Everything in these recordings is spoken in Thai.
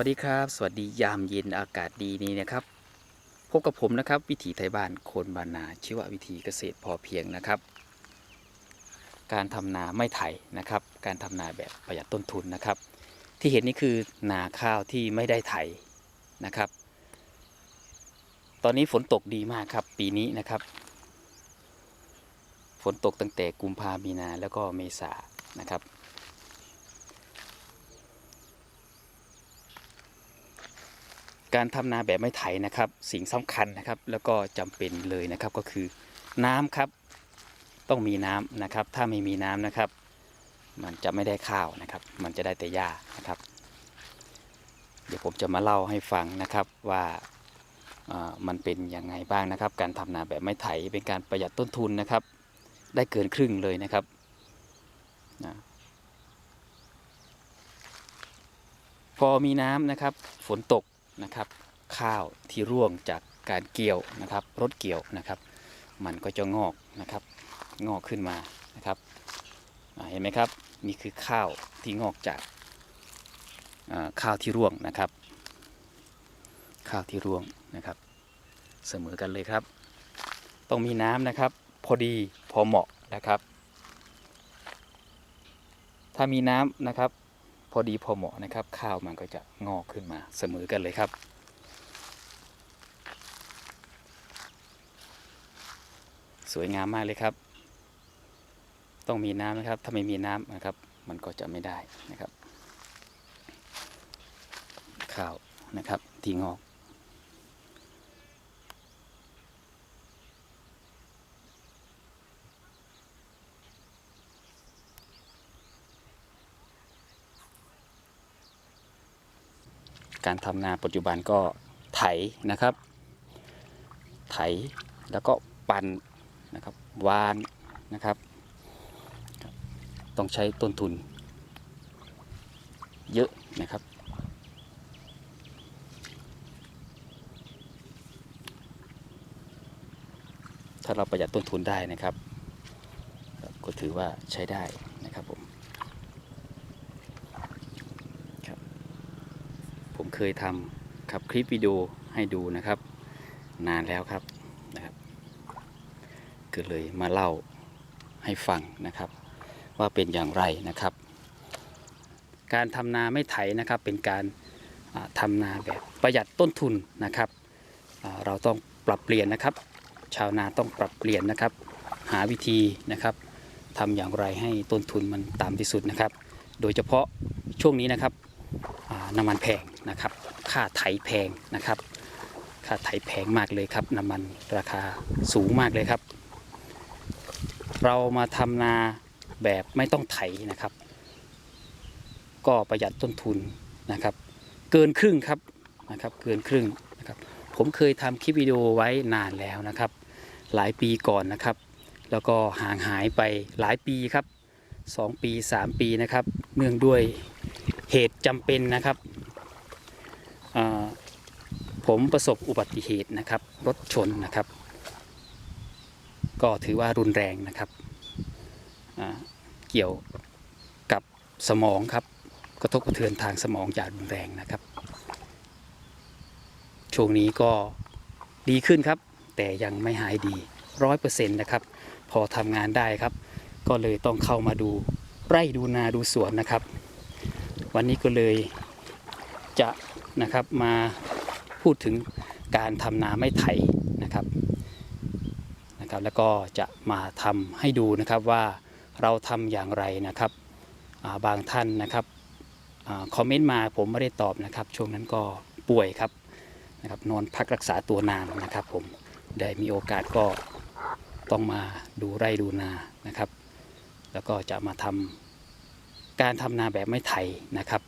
วัสดีครับ สวัสดียามเย็นอากาศดีนี้นะครับ พบกับผมนะครับ วิถีไทยบ้านโคนบานนาชีววิถีเกษตรพอเพียงนะครับ การทำนาไม่ไถนะครับ การทำนาแบบประหยัดต้นทุนนะครับ ที่เห็นนี่คือนาข้าวที่ไม่ได้ไถนะครับ ตอนนี้ฝนตกดีมากครับ ปีนี้นะครับ ฝนตกตั้งแต่กุมภามีนาแล้วก็เมษานะครับ การทำนาแบบไม่ไถนะครับ สิ่งสำคัญนะครับ แล้วก็จำเป็นเลยนะครับก็คือน้ำครับ ต้องมีน้ำนะครับ ถ้าไม่มีน้ำนะครับ มันจะไม่ได้ข้าวนะครับ มันจะได้แต่หญ้านะครับ เดี๋ยวผมจะมาเล่าให้ฟังนะครับว่ามันเป็นยังไงบ้างนะครับ การทำนาแบบไม่ไถเป็นการประหยัดต้นทุนนะครับ ได้เกินครึ่งเลยนะครับนะพอมีน้ำนะครับ ฝนตก นะครับ ข้าวที่ร่วงจากการเกี่ยวนะครับรถเกี่ยวนะครับ มันก็จะงอกนะครับ งอกขึ้นมานะครับเห็นไหมครับนี่คือข้าวที่งอกจากข้าวที่ร่วงนะครับ ข้าวที่ร่วงนะครับ เสมอกันเลยครับ ต้องมีน้ำนะครับ พอดีพอเหมาะนะครับ ถ้ามีน้ำนะครับ อดีพอเหมาะนะครับ ข้าวมันก็จะงอกขึ้นมาเสมอกันเลยครับ สวยงามมากเลยครับ ต้องมีน้ำนะครับ ถ้าไม่มีน้ำนะครับ มันก็จะไม่ได้นะครับ ข้าวนะครับที่งอก การทำนาปัจจุบันก็ไถนะครับ ไถแล้วก็ปั่นนะครับวานนะครับ ต้องใช้ต้นทุนเยอะนะครับ ถ้าเราประหยัดต้นทุนได้นะครับ ก็ถือว่าใช้ได้นะครับผม ผม เคยทำครับคลิปวิดีโอให้ดูนะครับ นานแล้วครับนะครับก็เลยมาเล่าให้ฟังนะครับ ว่าเป็นอย่างไรนะครับ การทำนาไม่ไถนะครับเป็นการทำนาแบบประหยัดต้นทุนนะครับเราต้องปรับเปลี่ยนนะครับ ชาวนาต้องปรับเปลี่ยนนะครับ หาวิธีนะครับทำอย่างไรให้ต้นทุนมันต่ำที่สุดนะครับ โดยเฉพาะช่วงนี้นะครับน้ำมันแพง นะครับ ค่าไถแพงนะครับ ค่าไถแพงมากเลยครับ น้ำมันราคาสูงมากเลยครับ เรามาทำนาแบบไม่ต้องไถนะครับ ก็ประหยัดต้นทุนนะครับ เกินครึ่งครับนะครับ เกินครึ่งนะครับ ผมเคยทำคลิปวิดีโอไว้นานแล้วนะครับ หลายปีก่อนนะครับ แล้วก็ห่างหายไปหลายปีครับ2ปี 3 ปีนะครับ เนื่องด้วยเหตุจำเป็นนะครับ ผมประสบอุบัติเหตุนะครับ รถชนนะครับ ก็ถือว่ารุนแรงนะครับเกี่ยวกับสมองครับกระทบกระเทือนทางสมองอย่างรุนแรงนะครับ ช่วงนี้ก็ดีขึ้นครับ แต่ยังไม่หายดีร้อยเปอร์เซ็นต์นะครับ พอทำงานได้ครับ ก็เลยต้องเข้ามาดูไร่ดูนาดูสวนนะครับ วันนี้ก็เลยจะ นะครับ มาพูดถึงการทำนาไม่ไถนะครับนะครับ แล้วก็จะมาทำให้ดูนะครับว่าเราทำอย่างไรนะครับาบางท่านนะครับอคอมเมนต์มาผมไม่ได้ตอบนะครับ ช่วงนั้นก็ป่วยครับนะครับนอนพักรักษาตัวนานนะครับ ผมได้มีโอกาสก็ต้องมาดูไร่ดูนานะครับ แล้วก็จะมาทำการทำนาแบบไม่ไถนะครับ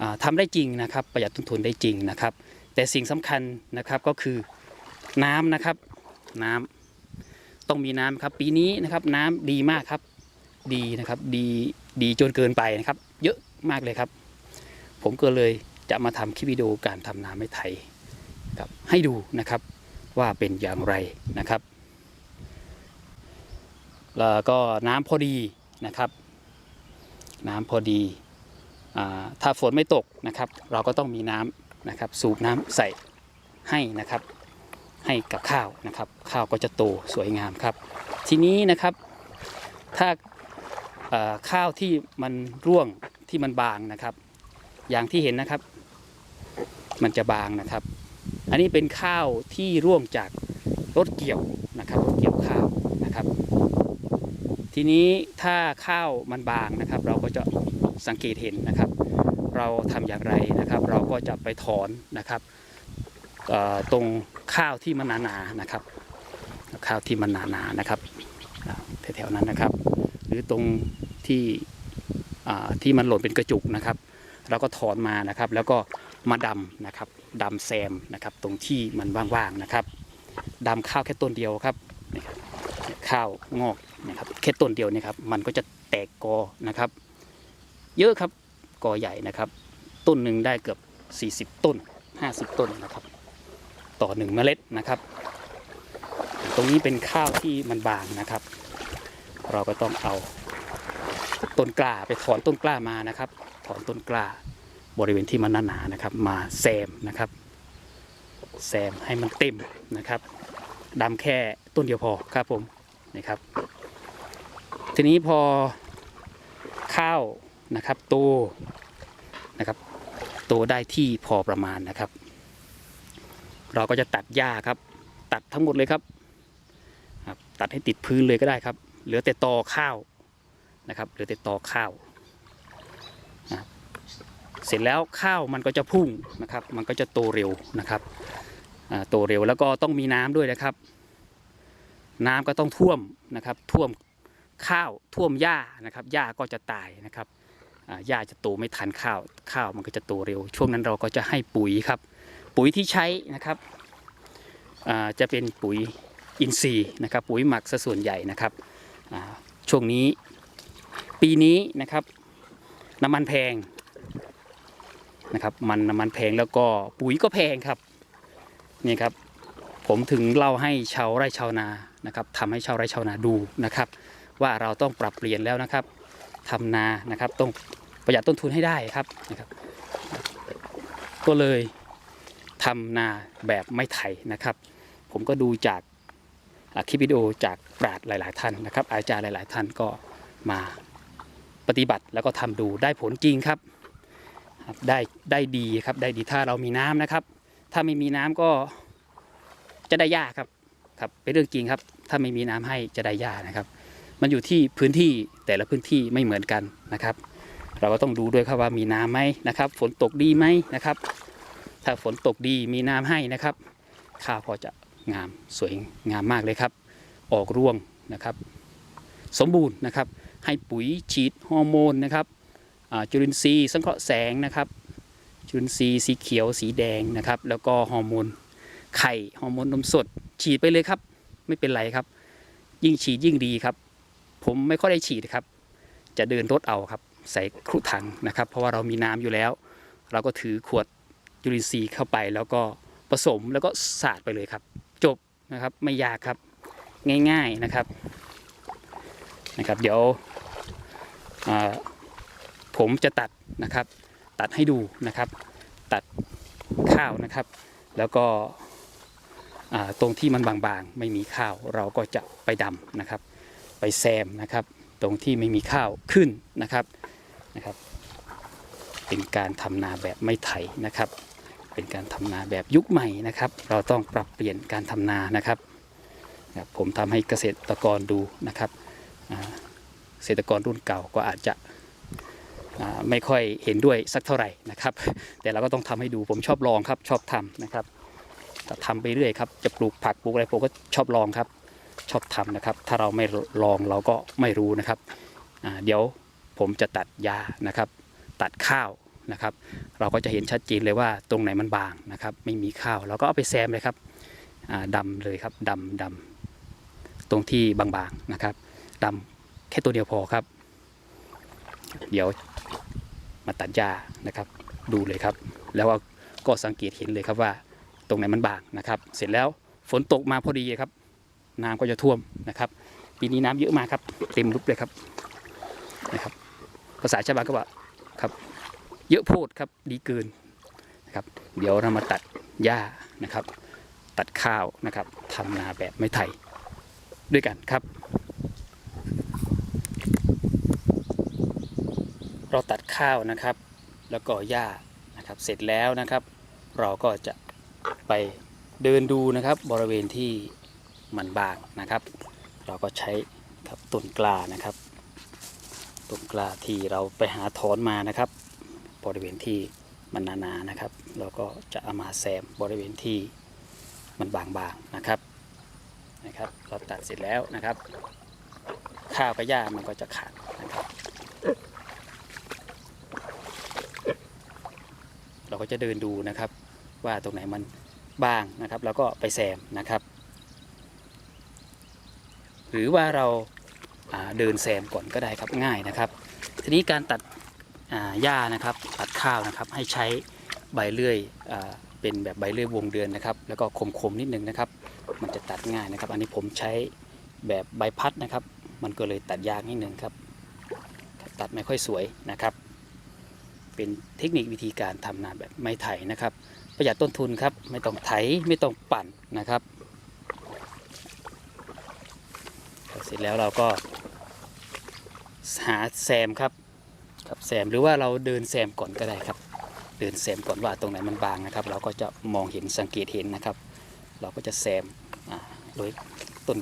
อ่าทำได้จริงนะครับ ประหยัดต้นทุนได้จริงนะครับ แต่สิ่งสำคัญนะครับก็คือน้ำนะครับน้ำต้องมีน้ำครับ ปีนี้นะครับน้ำดีมากครับดีนะครับดีดีจนเกินไปนะครับ เยอะมากเลยครับ ผมก็เลยจะมาทำคลิปวิดีโอการทำนาไม่ไถครับให้ดูนะครับว่าเป็นอย่างไรนะครับ แล้วก็น้ำพอดีนะครับ น้ำพอดี ถ้าฝนไม่ตกนะครับ เราก็ต้องมีน้ำนะครับ สูบน้ำใส่ให้นะครับ ให้กับข้าวนะครับ ข้าวก็จะโตสวยงามครับ ทีนี้นะครับถ้าข้าวที่มันร่วงที่มันบางนะครับ อย่างที่เห็นนะครับ มันจะบางนะครับ อันนี้เป็นข้าวที่ร่วงจากรถเกี่ยวนะครับรถเกี่ยวข้าวนะครับ ทีนี้ถ้าข้าวมันบางนะครับ เราก็จะ สังเกตเห็นนะครับ เราทำอย่างไรนะครับ เราก็จะไปถอนนะครับตรงข้าวที่มันหนาๆนะครับ ข้าวที่มันหนาๆนะครับแถวๆนั้นนะครับ หรือตรงที่ที่มันหล่นเป็นกระจุกนะครับเราก็ถอนมานะครับ แล้วก็มาดำนะครับดำแซมนะครับ ตรงที่มันว่างๆนะครับดำข้าวแค่ต้นเดียวครับข้าวงอกนะครับแค่ต้นเดียวนี่ครับมันก็จะแตกกอนะครับ เยอะครับกอใหญ่นะครับ ต้นหนึ่งได้เกือบ 40 ต้น 50 ต้นนะครับ ต่อหนึ่งเมล็ดนะครับ ตรงนี้เป็นข้าวที่มันบางนะครับ เราก็ต้องเอาต้นกล้าไปถอนต้นกล้ามานะครับ ถอนต้นกล้าบริเวณที่มันหนาๆนะครับ มาแซมนะครับแซมให้มันเต็มนะครับดำแค่ต้นเดียวพอครับผมนี่ครับ ทีนี้พอข้าว นะครับโตนะครับโตได้ที่พอประมาณนะครับ เราก็จะตัดหญ้าครับ ตัดทั้งหมดเลยครับครับตัดให้ติดพื้นเลยก็ได้ครับ เหลือแต่ตอข้าวนะครับเหลือแต่ตอข้าวนะเสร็จแล้วข้าวมันก็จะพุ่งนะครับ มันก็จะโตเร็วนะครับโตเร็วแล้วก็ต้องมีน้ำด้วยนะครับ น้ำก็ต้องท่วมนะครับท่วมข้าวท่วมหญ้านะครับหญ้าก็จะตายนะครับ หญ้าจะโตไม่ทันข้าวข้าวมันก็จะโตเร็ว ช่วงนั้นเราก็จะให้ปุ๋ยครับ ปุ๋ยที่ใช้นะครับจะเป็นปุ๋ยอินทรีย์นะครับ ปุ๋ยหมักซะส่วนใหญ่นะครับช่วงนี้ปีนี้นะครับน้ำมันแพงนะครับมันน้ำมันแพงแล้วก็ปุ๋ยก็แพงครับนี่ครับผมถึงเล่าให้ชาวไร่ชาวนานะครับทำให้ชาวไร่ชาวนาดูนะครับ ว่าเราต้องปรับเปลี่ยนแล้วนะครับ ทำนานะครับ ต้องประหยัดต้นทุนให้ได้ครับนะครับ ก็เลยทำนาแบบไม่ไถนะครับ ผมก็ดูจากคลิปวิดีโอจากปราดหลาย ๆ ท่านนะครับ อาจารย์หลาย ๆ ท่านก็มาปฏิบัติแล้วก็ทำดูได้ผลจริงครับครับ ได้ได้ดีครับได้ดีถ้าเรามีน้ำนะครับ ถ้าไม่มีน้ำก็จะได้ยากครับครับเป็นเรื่องจริงครับ ถ้าไม่มีน้ำให้จะได้ยากนะครับ มันอยู่ที่พื้นที่แต่ละพื้นที่ไม่เหมือนกันนะครับ เราก็ต้องดูด้วยครับว่ามีน้ำไหมนะครับ ฝนตกดีไหมนะครับ ถ้าฝนตกดีมีน้ำให้นะครับ ข้าวพอจะงามสวยงามมากเลยครับ ออกร่วงนะครับ สมบูรณ์นะครับ ให้ปุ๋ยฉีดฮอร์โมนนะครับจุลินทรีย์สังเคราะห์แสงนะครับจุลินทรีย์สีเขียวสีแดงนะครับ แล้วก็ฮอร์โมนไข่ฮอร์โมนนมสด ฉีดไปเลยครับ ไม่เป็นไรครับ ยิ่งฉีดยิ่งดีครับ ผมไม่ค่อยได้ฉีดครับ จะเดินรถเอาครับ ใส่ครุถังนะครับ เพราะว่าเรามีน้ำอยู่แล้ว เราก็ถือขวดจุลินทรีเข้าไปแล้วก็ผสมแล้วก็สาดไปเลยครับ จบนะครับไม่ยากครับง่ายๆนะครับนะครับ เดี๋ยวผมจะตัดนะครับ ตัดให้ดูนะครับ ตัดข้าวนะครับ แล้วก็ตรงที่มันบางๆ ไม่มีข้าวเราก็จะไปดำนะครับ ไปแซมนะครับ ตรงที่ไม่มีข้าวขึ้นนะครับนะครับ เป็นการทำนาแบบไม่ไถนะครับ เป็นการทำนาแบบยุคใหม่นะครับ เราต้องปรับเปลี่ยนการทำนานะครับนะครับผมทำให้เกษตรกรดูนะครับเกษตรกรรุ่นเก่าก็อาจจะไม่ค่อยเห็นด้วยสักเท่าไหร่นะครับ แต่เราก็ต้องทำให้ดูผมชอบลองครับชอบทำนะครับทำไปเรื่อยครับจะปลูกผักปลูกอะไรผมก็ชอบลองครับ ชอบทำนะครับ ถ้าเราไม่ลองเราก็ไม่รู้นะครับ เดี๋ยวผมจะตัดยานะครับ ตัดข้าวนะครับ เราก็จะเห็นชัดเจนเลยว่าตรงไหนมันบางนะครับ ไม่มีข้าวเราก็เอาไปแซมเลยครับดำเลยครับดำดำตรงที่บางๆนะครับดำแค่ตัวเดียวพอครับ เดี๋ยวมาตัดหญ้านะครับ ดูเลยครับ แล้วก็สังเกตเห็นเลยครับว่าตรงไหนมันบางนะครับ เสร็จแล้วฝนตกมาพอดีครับ น้ำก็จะท่วมนะครับ ปีนี้น้ำเยอะมากครับ เต็มรุบเลยครับนะครับ ภาษาชาวบ้านก็ว่าครับ เยอะโพดครับดีเกินนะครับ เดี๋ยวเรามาตัดหญ้านะครับ ตัดข้าวนะครับทำนาแบบไม่ไถด้วยกันครับ เราตัดข้าวนะครับ แล้วก็หญ้านะครับ เสร็จแล้วนะครับ เราก็จะไปเดินดูนะครับบริเวณที่ มันบางนะครับ เราก็ใช้ครับต้นกล้านะครับต้นกล้าที่เราไปหาถอนมานะครับ บริเวณที่มันหนาๆนะครับ เราก็จะเอามาแซมบริเวณที่มันบางๆนะครับนะครับ เราตัดเสร็จแล้วนะครับ ข้าวกับหญ้ามันก็จะขาดนะครับ เราก็จะเดินดูนะครับ ว่าตรงไหนมันบางนะครับ แล้วก็ไปแซมนะครับ หรือว่าเราเดินแซมก่อนก็ได้ครับง่ายนะครับ ทีนี้การตัดหญ้านะครับตัดข้าวนะครับให้ใช้ใบเลื่อยอเป็นแบบใบเลื่อยวงเดือนนะครับ แล้วก็คมๆนิดนึงนะครับ มันจะตัดง่ายนะครับ อันนี้ผมใช้แบบใบพัดนะครับ มันก็เลยตัดยากนิดนึงครับ ตัดไม่ค่อยสวยนะครับ เป็นเทคนิควิธีการทำนาแบบไม่ไถนะครับ ประหยัดต้นทุนครับไม่ต้องไถไม่ต้องปั่นนะครับ เสร็จแล้วเราก็ หาแซมครับครับแซมหรือว่าเราเดินแซมก่อนก็ได้ครับ เดินแซมก่อนว่าตรงไหนมันบางนะครับ เราก็จะมองเห็นสังเกตเห็นนะครับ เราก็จะแซมอ่าโดยต้น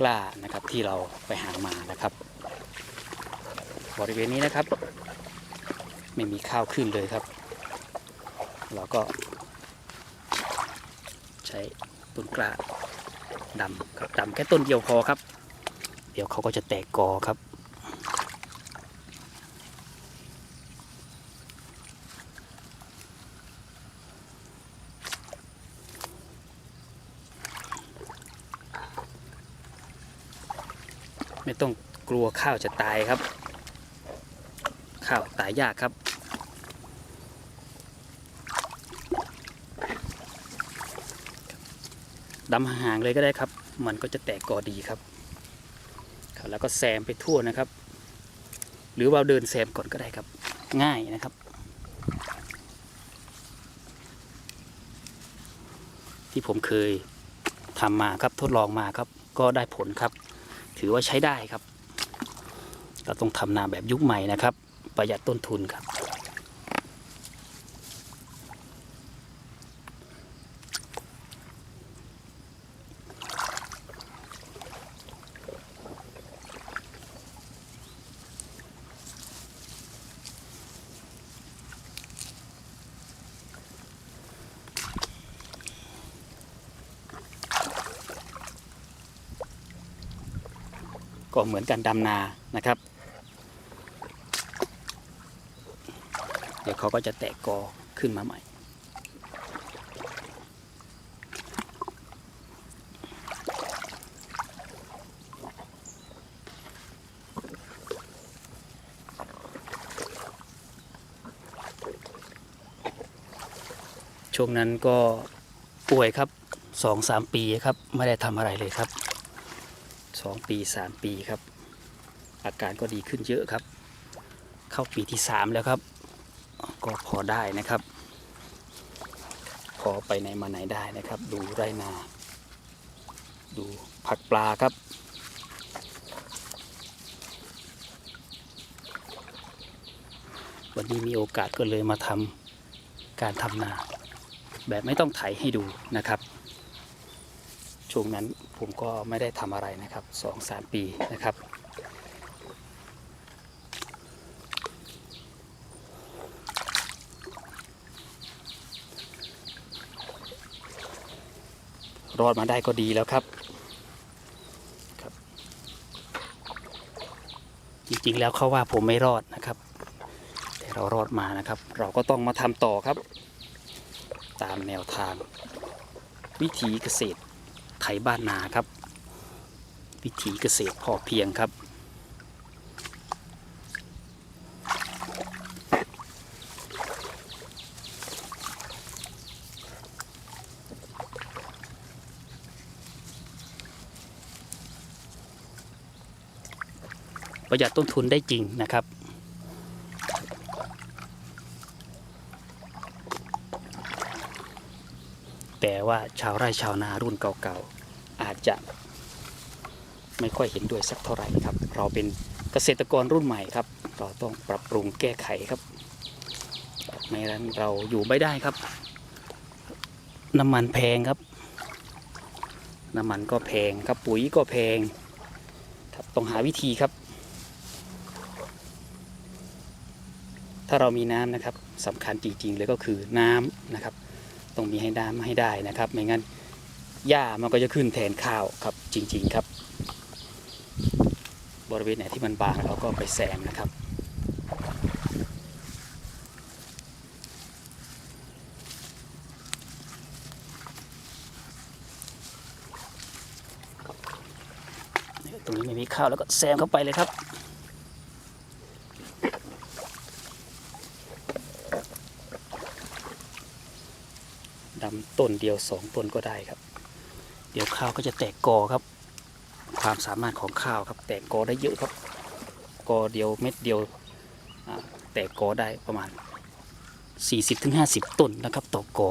กล้านะครับที่เราไปหามานะครับ บริเวณนี้นะครับ ไม่มีข้าวขึ้นเลยครับ เราก็ ใช้ต้นกล้าดำครับดำแค่ต้นเดียวพอครับ เดี๋ยวเขาก็จะแตกกอครับ ไม่ต้องกลัวข้าวจะตายครับ ข้าวตายยากครับดำห่างเลยก็ได้ครับ มันก็จะแตกกอดีครับ แล้วก็แซมไปทั่วนะครับ หรือว่าเดินแซมก่อนก็ได้ครับ ง่ายนะครับ ที่ผมเคยทำมาครับทดลองมาครับ ก็ได้ผลครับ ถือว่าใช้ได้ครับ เราต้องทำนาแบบยุคใหม่นะครับ ประหยัดต้นทุนครับ ก็เหมือนกันดำนานะครับ เดี๋ยวเขาก็จะแตกกอขึ้นมาใหม่ ช่วงนั้นก็ป่วยครับสองสามปีครับ ไม่ได้ทำอะไรเลยครับ สองปีสามปีครับ อาการก็ดีขึ้นเยอะครับ เข้าปีที่สามแล้วครับ ก็พอได้นะครับ พอไปไหนมาไหนได้นะครับ ดูไรนา ดูผักปลาครับวันนี้มีโอกาสก็เลยมาทำการทำนา แบบไม่ต้องไถให้ดูนะครับ ช่วงนั้นผมก็ไม่ได้ทำอะไรนะครับสองสามปีนะครับ รอดมาได้ก็ดีแล้วครับครับ จริงๆแล้วเขาว่าผมไม่รอดนะครับ แต่เรารอดมานะครับ เราก็ต้องมาทำต่อครับ ตามแนวทางวิถีเกษตร ไทยบ้านนาครับ วิถีเกษตรพอเพียงครับ ประหยัดต้นทุนได้จริงนะครับ ว่าชาวไร่ชาวนารุ่นเก่าๆอาจจะไม่ค่อยเห็นด้วยสักเท่าไหร่ครับ เราเป็นเกษตรกรรุ่นใหม่ครับ เราต้องปรับปรุงแก้ไขครับไม่งั้นเราอยู่ไม่ได้ครับ น้ำมันแพงครับ น้ำมันก็แพงครับปุ๋ยก็แพงครับต้องหาวิธีครับ ถ้าเรามีน้ำนะครับสำคัญจริงๆเลยก็คือน้ำนะครับ ต้องมีให้น้ำให้ได้นะครับ ไม่งั้นหญ้ามันก็จะขึ้นแทนข้าวครับจริง ๆครับ บริเวณไหนที่มันบางเราก็ไปแซมนะครับตรงนี้ไม่มีข้าวแล้วก็แซมเข้าไปเลยครับ ดำ ต้นเดียวสองต้นก็ได้ครับ เดี๋ยวข้าวก็จะแตกกอครับ ความสามารถของข้าวครับ แตกกอได้เยอะครับ กอเดียวเม็ดเดียวแตกกอได้ประมาณ 40-50 ต้นนะครับ ต่อกอ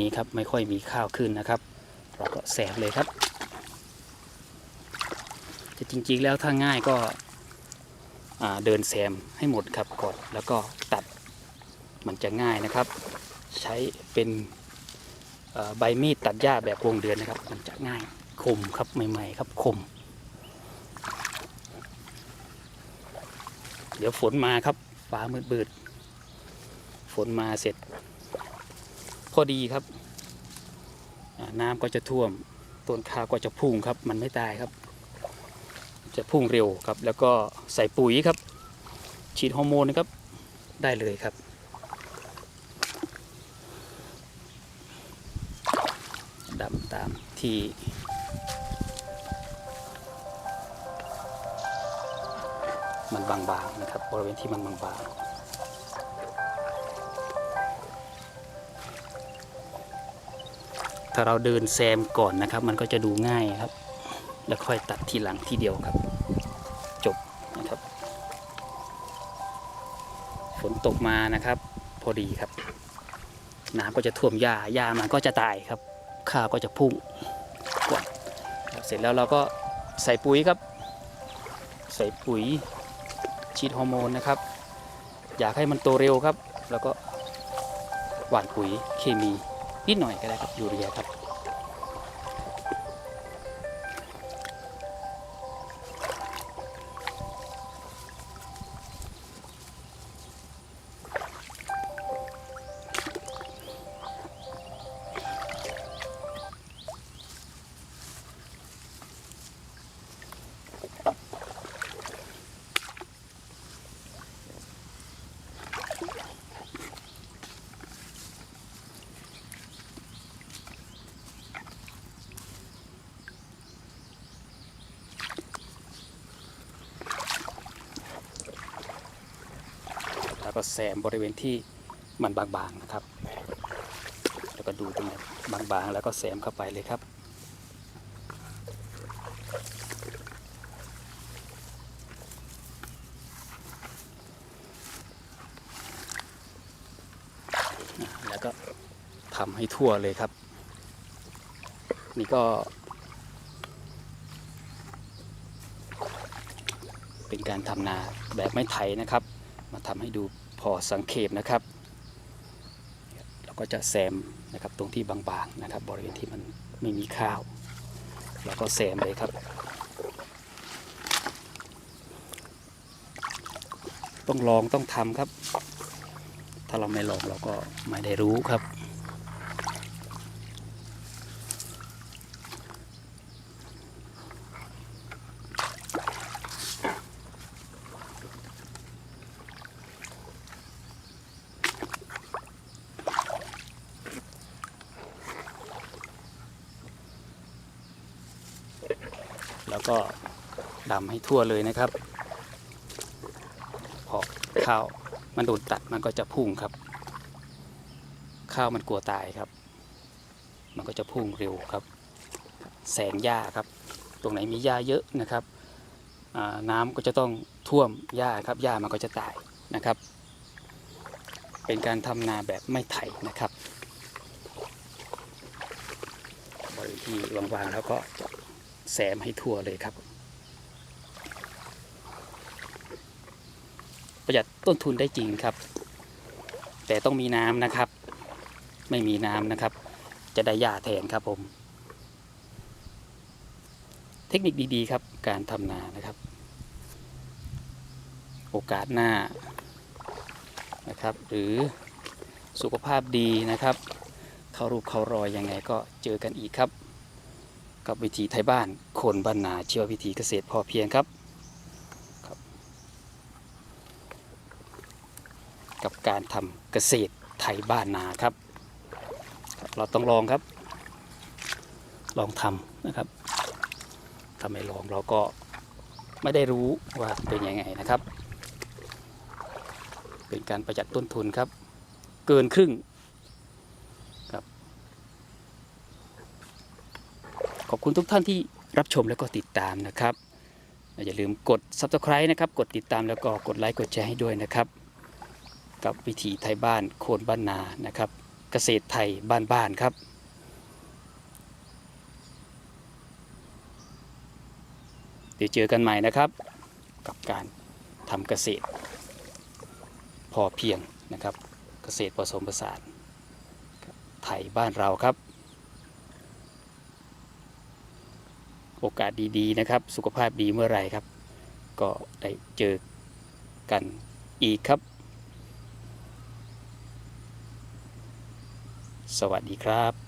นี้ครับไม่ค่อยมีข้าวขึ้นนะครับ เราก็แสบเลยครับแต่จริงๆแล้วถ้าง่ายก็เดินแซมให้หมดครับก่อนแล้วก็ตัดมันจะง่ายนะครับ ใช้เป็นใบมีดตัดหญ้าแบบวงเดือนนะครับ มันจะง่ายคมครับใหม่ๆครับคม เดี๋ยวฝนมาครับฟ้ามืดๆฝนมาเสร็จ พอดีครับ น้ำก็จะท่วมต้นข้าวก็จะพุ่งครับ มันไม่ตายครับ จะพุ่งเร็วครับ แล้วก็ใส่ปุ๋ยครับ ฉีดฮอร์โมนนะครับได้เลยครับ ดำตามที่มันบางๆนะครับ บริเวณที่มันบางๆ ถ้าเราเดินแซมก่อนนะครับ มันก็จะดูง่ายครับ แล้วค่อยตัดทีหลังทีเดียวครับ จบนะครับ ฝนตกมานะครับ พอดีครับ น้ำก็จะท่วมหญ้าหญ้ามันก็จะตายครับข้าวก็จะพุ่งกว่าเสร็จแล้วเราก็ใส่ปุ๋ยครับ ใส่ปุ๋ยฉีดฮอร์โมนนะครับ อยากให้มันโตเร็วครับ แล้วก็หว่านปุ๋ยเคมี นิดหน่อยก็ได้ครับยูเรียครับ แล้วก็แซมบริเวณที่มันบางๆนะครับ แล้วก็ดูตรงไหนบางๆ แล้วก็แซมเข้าไปเลยครับ แล้วก็ทำให้ทั่วเลยครับ นี่ก็เป็นการทำนาแบบไม่ไถนะครับ มาทำให้ดู อสังเขปนะครับ เราก็จะแซมนะครับตรงที่บางๆนะครับ บริเวณที่มันไม่มีข้าว เราก็แซมเลยครับ ต้องลองต้องทำครับ ถ้าเราไม่ลองเราก็ไม่ได้รู้ครับ แล้วก็ดำให้ทั่วเลยนะครับ พอข้าวมันโดนตัดมันก็จะพุ่งครับ ข้าวมันกลัวตายครับ มันก็จะพุ่งเร็วครับ แสงหญ้าครับ ตรงไหนมีหญ้าเยอะนะครับน้ำก็จะต้องท่วมหญ้าครับหญ้ามันก็จะตายนะครับ เป็นการทำนาแบบไม่ไถนะครับบริเวณที่วางๆแล้วก็แซมให้ทั่วเลยครับ ประหยัดต้นทุนได้จริงครับ แต่ต้องมีน้ำนะครับ ไม่มีน้ำนะครับ จะได้หญ้าแทนครับผม เทคนิคดีๆครับ การทำนานะครับ โอกาสหน้านะครับ หรือสุขภาพดีนะครับ เข้ารูปเข้ารอยยังไงก็เจอกันอีกครับ กับวิถีไทยบ้านคนบ้านนาเชื่อวิถีเกษตรพอเพียงครับ กับการทำเกษตรไทยบ้านนาครับครับ เราต้องลองครับ ลองทำนะครับถ้าไม่ลองเราก็ไม่ได้รู้ว่าเป็นยังไงนะครับ เป็นการประหยัดต้นทุนครับ เกินครึ่งครับ ขอบคุณทุกท่านที่รับชมแล้วก็ติดตามนะครับอย่าลืมกด subscribe นะครับ กดติดตามแล้วก็กดไลค์กดแชร์ให้ด้วยนะครับ กับวิถีไทยบ้านโคนบ้านนานะครับ เกษตรไทยบ้านๆครับ เดี๋ยวเจอกันใหม่นะครับ กับการทำเกษตร พอเพียงนะครับ เกษตรผสมผสานไทยบ้านเราครับ โอกาสดีๆนะครับ สุขภาพดีเมื่อไรครับ ก็ได้เจอกันอีกครับ สวัสดีครับ